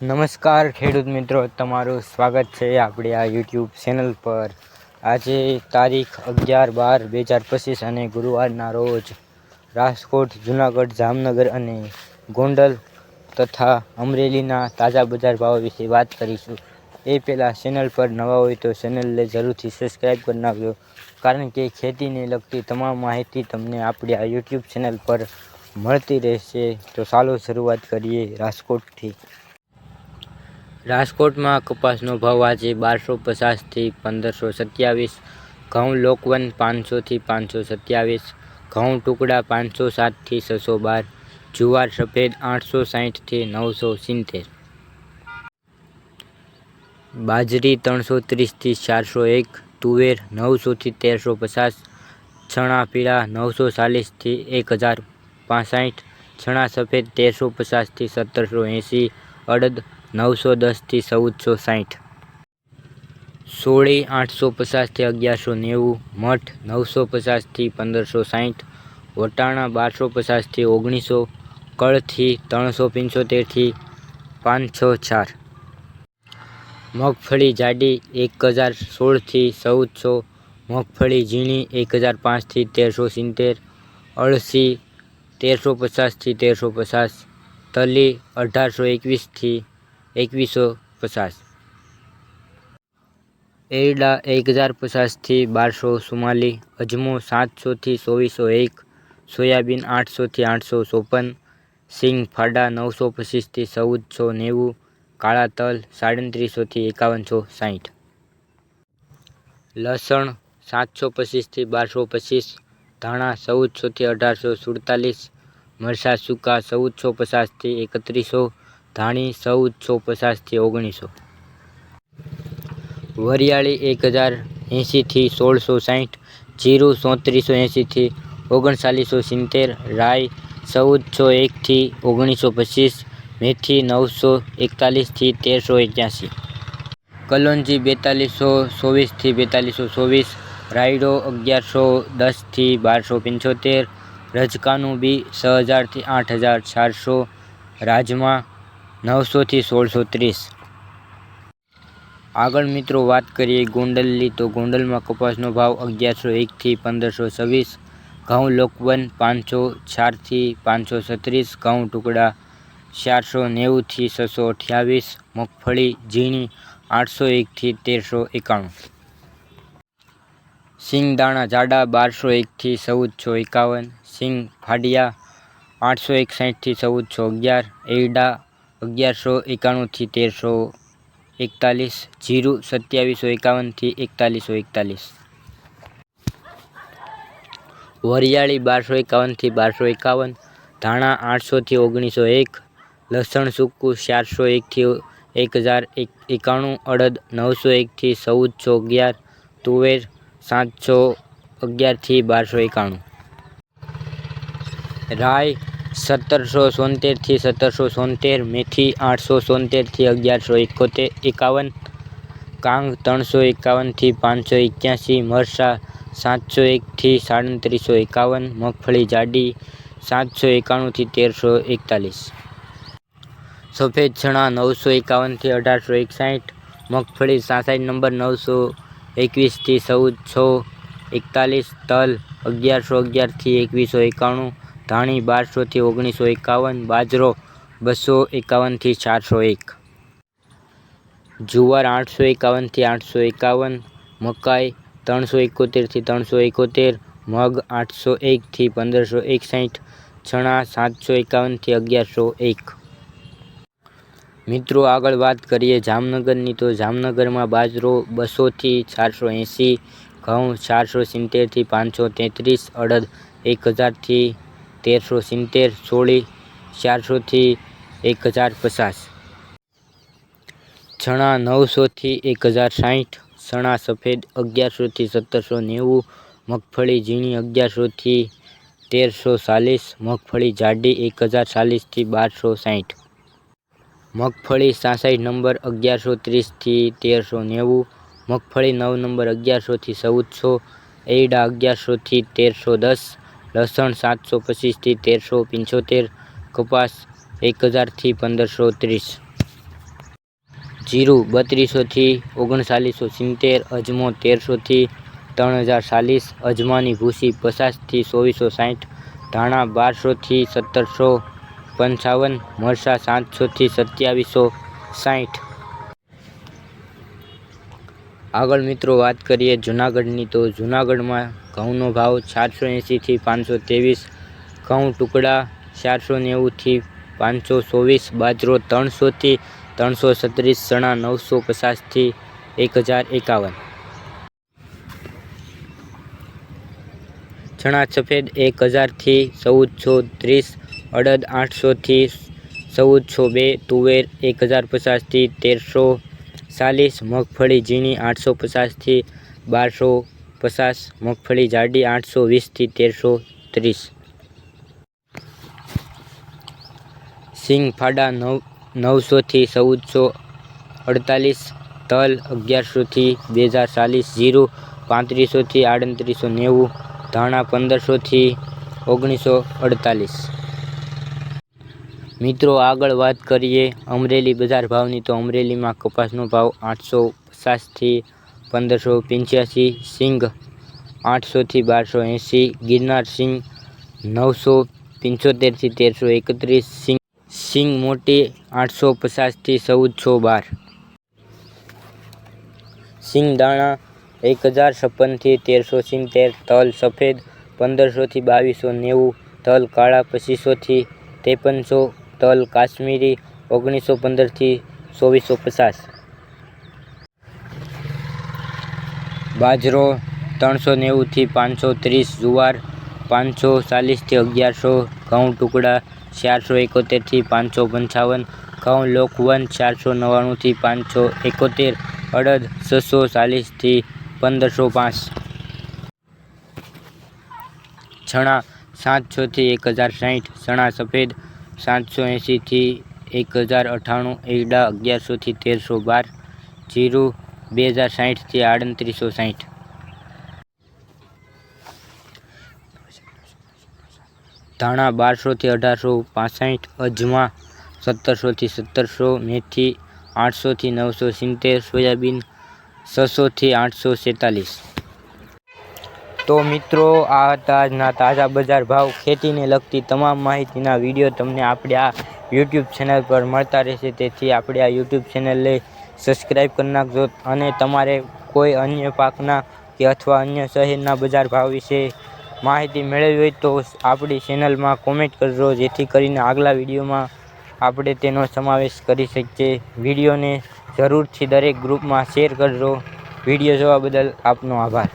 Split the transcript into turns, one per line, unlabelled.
નમસ્કાર ખેડૂત મિત્રો, તમારું સ્વાગત છે આપણી આ યુટ્યુબ ચેનલ પર. આજે તારીખ અગિયાર બાર બે હજાર પચીસ અને ગુરુવારના રોજ રાજકોટ, જુનાગઢ, જામનગર અને ગોંડલ તથા અમરેલીના તાજા બજાર ભાવ વિશે વાત કરીશું. એ પહેલાં ચેનલ પર નવા હોય તો ચેનલને જરૂરથી સબસ્ક્રાઈબ કરી નાખજો, કારણ કે ખેતીને લગતી તમામ માહિતી તમને આપણી આ યુટ્યુબ ચેનલ પર મળતી રહેશે. તો ચાલો શરૂઆત કરીએ રાજકોટથી. રાજકોટમાં કપાસનો ભાવ આજે બારસો પચાસથી પંદરસો સત્યાવીસ, ઘઉં લોકવન પાંચસોથી પાંચસો સત્યાવીસ, ઘઉં ટુકડા પાંચસો સાતથી છસો બાર, જુવાર સફેદ આઠસો સાહીઠથી નવસો સિત્તેર. બાજરી ત્રણસો ત્રીસથી ચારસો એક, તુવેર નવસોથી તેરસો પચાસ, ચણા પીળા નવસો ચાલીસથી એક હજાર પાસઠ, ચણા સફેદ તેરસો પચાસથી સત્તરસો એંસી, અડદ નવસો દસથી ચૌદસો સાઠ. સોળી આઠસો પચાસથી અગિયારસો નેવું, મઠ નવસો પચાસથી પંદરસો સાઠ, વટાણા બારસો પચાસથી ઓગણીસો, કળથી ત્રણસો પંચોતેરથી પાંચસો ચાર. મગફળી જાડી એક હજાર સોળથી ચૌદસો, મગફળી ઝીણી એક હજાર પાંચથી તેરસો સિત્તેર, અળસી તેરસો પચાસથી તેરસો પચાસ, તલી અઢારસો એકવીસથી એકવીસો પચાસ. એરડા એક હજાર પચાસથી બારસો સુમાલી, અજમો સાતસોથી ચોવીસો એક, સોયાબીન આઠસોથી આઠસો ચોપન, સિંગ ફાડા નવસો પચીસથી ચૌદસો નેવું, કાળા તલ સાડત્રીસોથી એકાવનસો સાઠ લસણ સાતસો પચીસથી બારસો પચીસ, ધાણા ચૌદસોથી અઢારસો સુડતાલીસ મરસા સૂકા ચૌદસો પચાસથી એકત્રીસો ધાણી ચૌદસો પચાસથી ઓગણીસો. વરિયાળી એક હજાર એંશીથી સોળસો સાઠ જીરું ચોત્રીસો એંશીથી ઓગણચાલીસો સિત્તેર, રાઈ ચૌદસો એકથી ઓગણીસો પચીસ, મેથી નવસો એકતાલીસથી તેરસો એક્યાસી. કલોંજી બેતાલીસો ચોવીસથી બેતાલીસો ચોવીસ, રાયડો અગિયારસો દસથી બારસો પંચોતેર, રજકાનું બી છ હજારથી આઠ હજાર ચારસો, રાજમા નવસોથી સોળસો ત્રીસ. આગળ મિત્રો વાત કરીએ ગોંડલની, તો ગોંડલમાં કપાસનો ભાવ અગિયારસો એકથી પંદરસો છવ્વીસ, ઘઉં લોકવન પાંચસો ચારથી પાંચસો છત્રીસ, ઘઉં ટુકડા ચારસો નેવુંથી છસો અઠ્યાવીસ, મગફળી ઝીણી આઠસો એકથી તેરસો એકાણું. સિંગદાણા જાડા બારસો એકથી ચૌદસો એકાવન, સિંગ ફાડિયા આઠસો એકસાઠથી ચૌદસો અગિયાર, એરડા અગિયારસો એકાણુંથી તેરસો એકતાલીસ, જીરું સત્યાવીસો એકાવનથી એકતાલીસો એકતાલીસ. વરિયાળી બારસો એકાવનથી બારસો એકાવન, ધાણા આઠસોથી ઓગણીસો એક, લસણ સૂકું ચારસો એકથી એક હજાર એકાણું, અડદ નવસો એકથી ચૌદસો અગિયાર, તુવેર સાતસો અગિયારથી બારસો એકાણું. રાઈ સત્તરસો સોતેરથી સત્તરસો સોતેર મેથી આઠસો સોતેરથી અગિયારસો એકોતેર એકાવન, કાંગ ત્રણસો એકાવનથી પાંચસો એક્યાસી, મરસા સાતસો એકથી સાડત્રીસો એકાવન, મગફળી જાડી સાતસો એકાણુંથી તેરસો એકતાલીસ. સફેદ ચણા નવસો એકાવનથી અઢારસો એકસાઠ, મગફળી સાસઠ નંબર નવસો એકવીસથી ચૌદસો એકતાલીસ, તલ અગિયારસો અગિયારથી એકવીસો એકાણું ધાણી બારસોથી ઓગણીસો એકાવન, બાજરો બસો એકાવનથી ચારસો એક. જુવાર આઠસો એકાવનથી આઠસો એકાવન, મકાઈ ત્રણસો એકોતેરથી ત્રણસો એકોતેર, મગ આઠસો એકથી પંદરસો એકસાઠ, ચણા સાતસો એકાવનથી અગિયારસો એક. મિત્રો, આગળ વાત કરીએ જામનગરની, તો જામનગરમાં બાજરો બસોથી ચારસો એંસી, ઘઉં ચારસો સિત્તેરથી પાંચસો તેત્રીસ, અડદ એક હજારથી તેરસો સિત્તેર, સોળી ચારસોથી એક હજાર પચાસ. ચણા નવસોથી એક હજાર સાઠ ચણા સફેદ અગિયારસોથી સત્તરસો નેવું, મગફળી ઝીણી અગિયારસોથી તેરસો ચાલીસ, મગફળી જાડી એક હજાર ચાલીસથી બારસો સાઠ મગફળી સાસઠ નંબર અગિયારસો ત્રીસથી તેરસો નેવું, મગફળી નવ નંબર અગિયારસોથી ચૌદસો એડા અગિયારસોથી તેરસો દસ લસણ સાતસો પચીસથી તેરસો પંચોતેર, કપાસ એક હજારથી પંદરસો ત્રીસ. જીરું બત્રીસોથી ઓગણચાલીસો સિત્તેર, અજમો તેરસોથી ત્રણ હજાર ચાલીસ અજમાની ભૂસી પચાસથી ચોવીસો સાઠ, ધાણા બારસોથી સત્તરસો પંચાવન મરસા સાતસોથી સત્યાવીસો સાઠ. આગળ મિત્રો વાત કરીએ જૂનાગઢની. તો જૂનાગઢમાં ઘઉંનો ભાવ ચારસો એંશીથી પાંચસો ત્રેવીસ, ઘઉં ટુકડા ચારસો નેવુંથી પાંચસો ચોવીસ, બાજરો ત્રણસોથી ત્રણસો છત્રીસ, ચણા નવસો પચાસથી એક હજાર એકાવન. ચણા સફેદ એક હજારથી ચૌદસો ત્રીસ, અડદ આઠસોથી ચૌદસો બે, તુવેર એક હજાર પચાસથી તેરસો ચાલીસ, મગફળી ઝીણી આઠસો પચાસથી બારસો પચાસ, મગફળી જાડી આઠસો, વીસથી તેરસો, ત્રીસ. સિંગ ફાડા નવ, નવસોથી ચૌદસો અડતાલીસ, તલ અગિયારસોથી બે હજાર ચાલીસ જીરું પાંત્રીસોથી આડત્રીસો નેવું, ધાણા પંદરસોથી ઓગણીસો અડતાલીસ. મિત્રો, આગળ વાત કરીએ અમરેલી બજાર ભાવની. તો અમરેલીમાં કપાસનો ભાવ આઠસો પચાસથી પંદરસો પંચ્યાસી સિંગ આઠસોથી બારસો એંસી ગિરનાર સિંગ નવસો પંચોતેરથી તેરસો એકત્રીસ સિંગ સિંગ મોટી આઠસો પચાસથી ચૌદસો બાર. સિંગ દાણા એક હજાર છપ્પનથી તેરસો સિત્તેર, તલ સફેદ પંદરસોથી બાવીસો નેવું, તલ કાળા પચીસોથી ત્રેપનસો, તલ કાશ્મીરી ઓગણીસો પંદરથી ચોવીસો પચાસ. બાજરો ત્રણસો નેવુંથી પાંચસો ત્રીસ, જુવાર પાંચસો ચાલીસથી અગિયારસો, ઘઉં ટુકડા ચારસો એકોતેરથી પાંચસો પંચાવન, ઘઉં લોકવન ચારસો નવ્વાણુંથી પાંચસો એકોતેર, અડદ છસો ચાલીસથી પંદરસો પાંચ. ચણા સાતસોથી એક હજાર સાઠ ચણા સફેદ સાતસો એંશીથી એક હજાર અઠ્ઠાણું એરડા અગિયારસોથી તેરસો બાર, જીરું બે હજાર સાહીઠથી આડત્રીસો સાહીઠ. ધાણા બારસોથી અઢારસો, પાસઠ, અજમા સત્તરસોથી સત્તરસો, મેથી આઠસોથી નવસો સિત્તેર, સોયાબીન છસોથી આઠસો સેતાલીસ તો મિત્રો, આ હતા તાજા બજાર ભાવ. ખેતીને લગતી તમામ માહિતીના વીડિયો તમને આપણે આ યુટ્યુબ ચેનલ પર મળતા રહેશે. તેથી આપણે આ યુટ્યુબ ચેનલને સબસ્ક્રાઈબ કરી નાખજો અને તમારે કોઈ અન્ય પાકના કે અથવા અન્ય શહેરના બજાર ભાવ વિશે માહિતી મેળવવી હોય તો આપણી ચેનલમાં કોમેન્ટ કરજો, જેથી કરીને આગલા વિડીયોમાં આપણે તેનો સમાવેશ કરી શકીએ. વિડીયોને જરૂરથી દરેક ગ્રુપમાં શેર કરજો. વીડિયો જોવા બદલ આપનો આભાર.